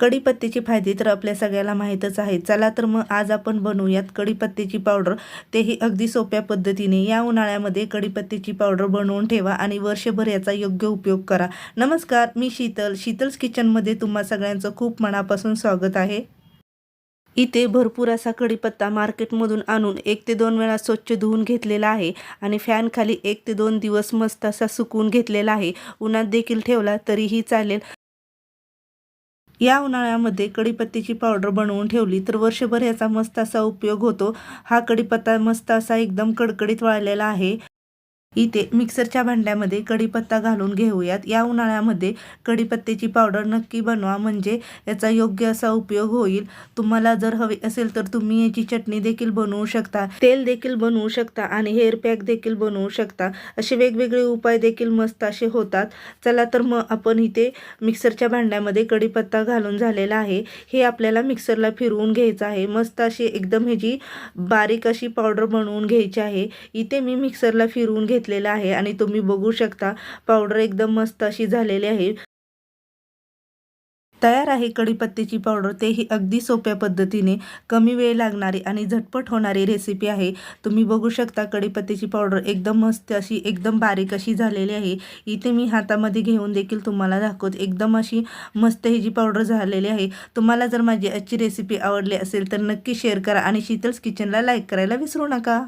कढीपत्त्याचे फायदे तर आपल्या सगळ्याला माहीतच आहे. चला तर मग आज आपण बनवूयात कढीपत्त्याची पावडर. तेही अगदी सोप्या पद्धतीने या उन्हाळ्यामध्ये कढीपत्त्याची पावडर बनवून ठेवा आणि वर्षभर याचा योग्य उपयोग करा. नमस्कार मी शीतल. शीतल्स किचनमध्ये तुम्हा सगळ्यांचं खूप मनापासून स्वागत आहे. इथे भरपूर असा कढीपत्ता मार्केटमधून आणून एक ते दोन वेळा स्वच्छ धुवून घेतलेला आहे आणि फॅनखाली एक ते दोन दिवस मस्त असा सुकवून घेतलेला आहे. उन्हात देखील ठेवला तरीही चालेल. या उन्हाळ्यामध्ये कडीपत्त्याची पावडर बनवून ठेवली तर वर्षभर याचा मस्त असा उपयोग होतो. हा कडीपत्ता मस्त असा एकदम कडकडीत वाळलेला आहे. इथे मिक्सरच्या भांड्यामध्ये कढीपत्ता घालून घेऊयात. या उन्हाळ्यामध्ये कढीपत्त्याची पावडर नक्की बनवा म्हणजे याचा योग्य असा उपयोग होईल. तुम्हाला जर हवे असेल तर तुम्ही याची चटणी देखील बनवू शकता तेल देखील बनवू शकता आणि हेअर पॅक देखील बनवू शकता. असे वेगवेगळे उपाय देखील मस्त असे होतात. चला तर मग आपण इथे मिक्सरच्या भांड्यामध्ये कढीपत्ता घालून झालेला आहे. हे आपल्याला मिक्सरला फिरवून घ्यायचं आहे. मस्त अशी एकदम ह्याची बारीक अशी पावडर बनवून घ्यायची आहे. इथे मी मिक्सरला फिरवून घेतलेला आहे आणि तुम्ही बघू शकता पावडर एकदम मस्त अशी झालेली आहे. तयार आहे कढीपत्त्याची पावडर तेही अगदी सोप्या पद्धतीने कमी वेळ लागणारी आणि झटपट होणारी रेसिपी आहे. तुम्ही बघू शकता कढीपत्त्याची पावडर एकदम मस्त अशी एकदम बारीक अशी झालेली आहे. इथे मी हातामध्ये घेऊन देखील तुम्हाला दाखवत एकदम अशी मस्त ही जी पावडर झालेली आहे. तुम्हाला जर माझी आजची रेसिपी आवडली असेल तर नक्की शेअर करा आणि शीतल्स किचनला लाईक करायला विसरू नका.